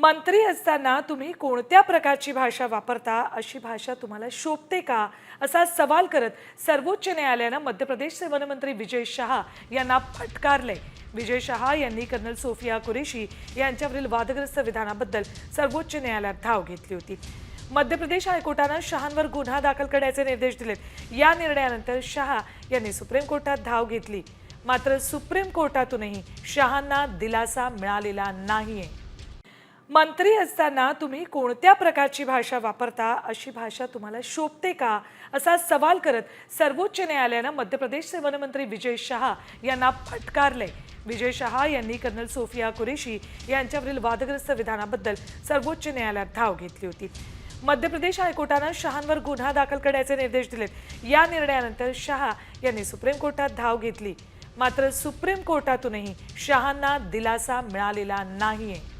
मंत्री असताना तुम्ही कोणत्या प्रकारची भाषा वापरता? अशी भाषा तुम्हाला शोभते का? असा सवाल करत सर्वोच्च न्यायालयानं मध्य प्रदेशचे वनमंत्री विजय शहा यांना फटकारले विजय शहा यांनी कर्नल सोफिया कुरेशी यांच्यावरील वादग्रस्त विधानाबद्दल सर्वोच्च न्यायालयात धाव घेतली होती. मध्य प्रदेश हायकोर्टानं शहांवर गुन्हा दाखल करण्याचे निर्देश दिलेत. या निर्णयानंतर शहा यांनी सुप्रीम कोर्टात धाव घेतली. मात्र सुप्रीम कोर्टातूनही शहांना दिलासा मिळालेला नाहीये. मंत्री असताना तुम्ही कोणत्या प्रकारची भाषा वापरता? अशी भाषा तुम्हाला शोभते का? असा सवाल करत सर्वोच्च न्यायालयानं मध्य प्रदेशचे वनमंत्री विजय शहा यांना फटकारले. विजय शहा यांनी कर्नल सोफिया कुरेशी यांच्यावरील वादग्रस्त विधानाबद्दल सर्वोच्च न्यायालयात धाव घेतली होती. मध्य प्रदेश हायकोर्टानं शहांवर गुन्हा दाखल करण्याचे निर्देश दिलेत या निर्णयानंतर शहा यांनी सुप्रीम कोर्टात धाव घेतली. मात्र सुप्रीम कोर्टातूनही शहांना दिलासा मिळालेला नाहीये.